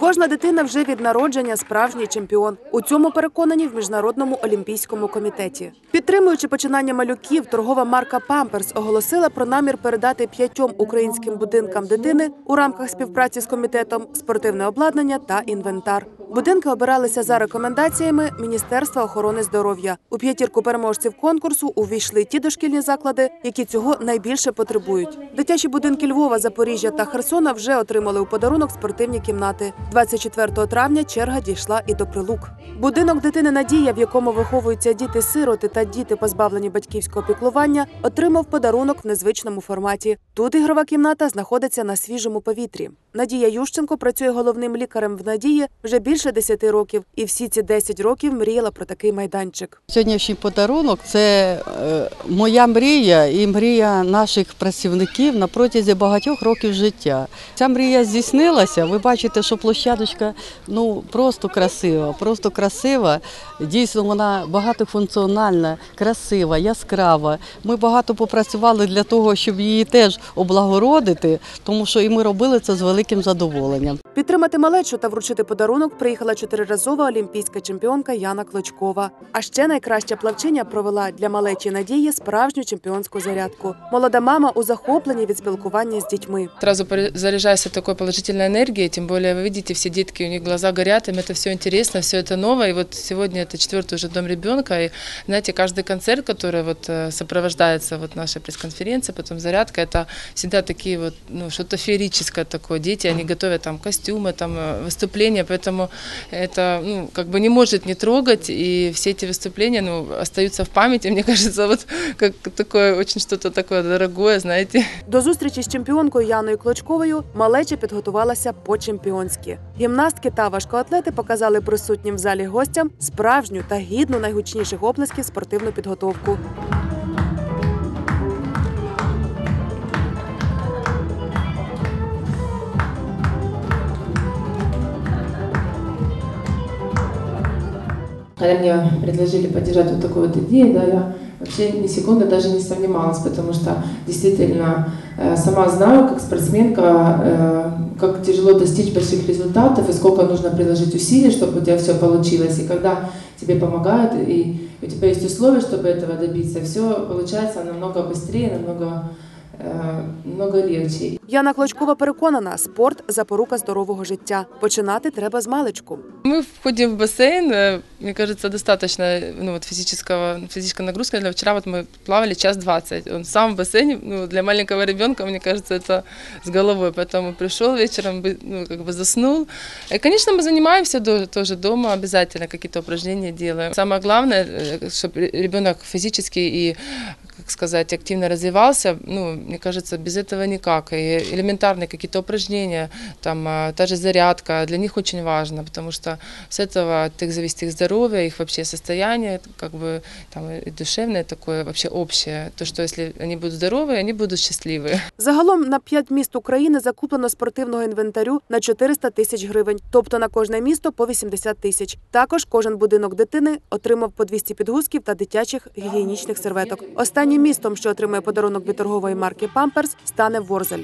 Кожна дитина вже від народження справжній чемпіон. У цьому переконані в міжнародному олімпійському комітеті. Підтримуючи починання малюків, торгова марка Памперс оголосила про намір передати п'ятьом українським будинкам дитини у рамках співпраці з комітетом спортивне обладнання та інвентар. Будинки обиралися за рекомендаціями Міністерства охорони здоров'я. У п'ятірку переможців конкурсу увійшли ті дошкільні заклади, які цього найбільше потребують. Дитячі будинки Львова, Запоріжжя та Херсона вже отримали у подарунок спортивні кімнати. 24 травня черга дійшла і до прилук. Будинок дитини Надія, в якому виховуються діти-сироти та діти, позбавлені батьківського піклування, отримав подарунок в незвичному форматі. Тут ігрова кімната знаходиться на свіжому повітрі. Надія Ющенко працює головним лікарем в Надії вже більше 10 років, і всі ці 10 років мріяла про такий майданчик. Сьогоднішній подарунок це е, моя мрія і мрія наших працівників на протязі багатьох років життя. Ця мрія здійснилася. Ви бачите, що площадочка ну просто красива, просто красива. Дійсно, вона багатофункціональна, красива, яскрава. Ми багато попрацювали для того, щоб її теж облагородити, тому що і ми робили це з великим задоволенням. Підтримати малечу та вручити подарунок приїхала чотириразова олімпійська чемпіонка Яна Клочкова. А ще найкраща плавчиня провела для малечі Надії справжню чемпіонську зарядку. Молода мама у захопленні від спілкування з дітьми. Сразу пор- заряжаешься такой положительной энергией, тем более вы видите, все детки, у них глаза горят, им это все интересно, все это ново. И вот сегодня это четвертый уже дом ребенка, и знаете, каждый концерт, который вот э, сопровождается вот нашей пресс-конференцией, потом зарядка, это всегда такие вот, ну, что-то феерическое такое. Дети, они готовят там костюмы, там э, выступления, поэтому это, ну, как бы не может не трогать, и все эти выступления, ну, остаются в памяти, мне кажется, вот как такое, очень что-то такое дорогое, знаете. До зустрічі з чемпіонкою Яною Клочковою малеча підготувалася по-чемпіонськи. Гімнастки та важкоатлети показали присутнім в залі гостям справжню та гідну найгучніших оплесків спортивну підготовку. Когда мне предложили поддержать вот такую вот идею, да, я вообще ни секунды даже не сомневалась, потому что действительно э, сама знаю, как спортсменка, э, как тяжело достичь больших результатов и сколько нужно приложить усилий, чтобы у тебя все получилось. И когда тебе помогают, и у тебя есть условия, чтобы этого добиться, все получается намного быстрее, намного, э, намного легче. Яна Клочкова переконана, спорт запорука здорового життя. Починати треба з маличку. Мы входим в бассейн, э, мне кажется, достаточно ну, вот физического, физической нагрузки. Для вчера вот мы плавали час двадцать. Он сам в бассейне, ну, для маленького ребенка, мне кажется, это с головой. Поэтому пришел вечером, бы- ну, как бы заснул. И, конечно, мы занимаемся до- тоже дома, обязательно какие-то упражнения делаем. Самое главное, чтобы ребенок физически и как сказать, активно развивался, ну, мне кажется, без этого никак. И элементарные какие-то упражнения, там, а, та же зарядка, для них очень важно, потому что с этого от их зависит их здоровье, их вообще состояние, как бы, там, и душевное такое, вообще общее. То, что если они будут здоровы, они будут счастливы. Загалом на п'ять міст України закуплено спортивного інвентарю на 400 тисяч гривень, тобто на кожне місто по 80 тисяч. Також кожен будинок дитини отримав по 200 підгузків та дитячих гігієнічних серветок. Останнім містом, що отримає подарунок від торгової марки Памперс, стане Ворзель.